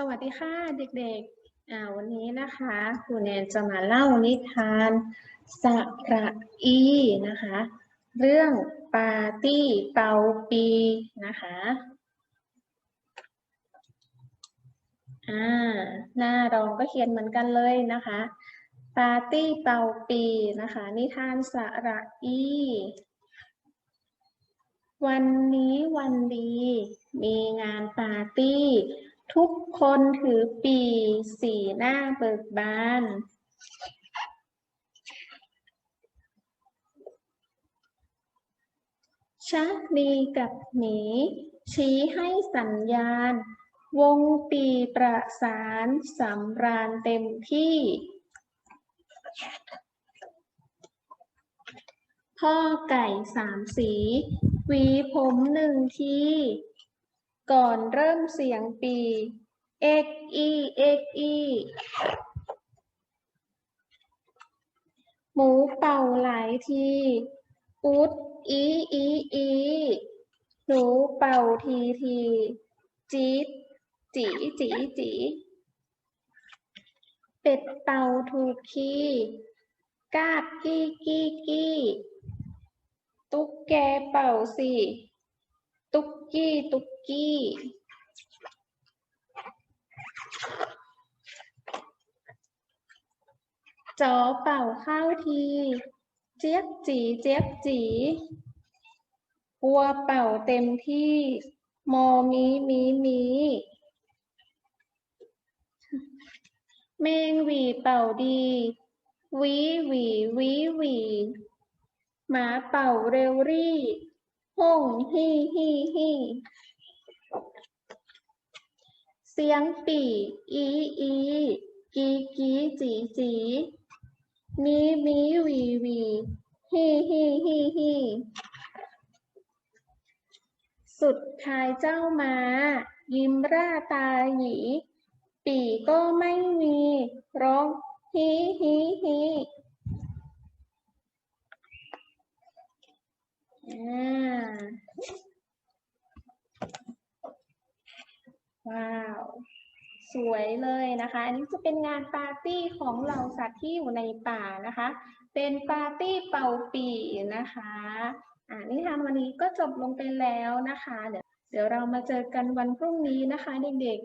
สวัสดีค่ะเด็กๆ วันนี้นะคะครูแนนจะมาเล่านิทานสระอีนะคะ เรื่องปาร์ตี้เป่าปีนะคะ อ่า หน้ารองก็เขียนเหมือนกันเลยนะคะ ปาร์ตี้เป่าปีนะคะ นิทานสระอี วันนี้วันดี มีงานปาร์ตี้ ทุกคนถือปีสีหน้าเบิกบาน ชักดีกับหมี ชี้ให้สัญญาณ วงปีประสานสำราญเต็มที่ พ่อไก่สามสีหวีผมหนึ่งที ก่อนเริ่มเสียงปีเอกอีเอกอีหมูเป่าหลายทีอุดอีอีอีหนูเป่าทีทีจี๊ดจีจีจีเป็ดเป่าถูกคีกาบกี้กี้กี้ตุ๊กแกเป่าสิ ตุ๊กกี้ ตุ๊กกี้ จอเป่าข้าวที เจี๊ยบจี เจี๊ยบจีวัวเป่าเต็มที่ มอมีมีมีเมงหวีเป่าดีวีหวีวีหวีหมาเป่าเร็วรี่ ห้องฮี่ฮี่ฮี่เสียงปีอีอีกีกีจีจีมีมีวีวีฮี่ฮี่ฮี่ฮี่สุดท้ายเจ้ามายิ้มร่าตาหยีปีก็ไม่มีร้องฮีฮีฮีอ่าว้าว สวยเลยนะคะ อันนี้จะเป็นงานปาร์ตี้ของเหล่าสัตว์ที่อยู่ในป่านะคะ เป็นปาร์ตี้เป่าปีนะคะอ่านิทานวันนี้ก็จบลงไปแล้วนะคะ เดี๋ยวเดี๋ยวเรามาเจอกันวันพรุ่งนี้นะคะเด็กๆ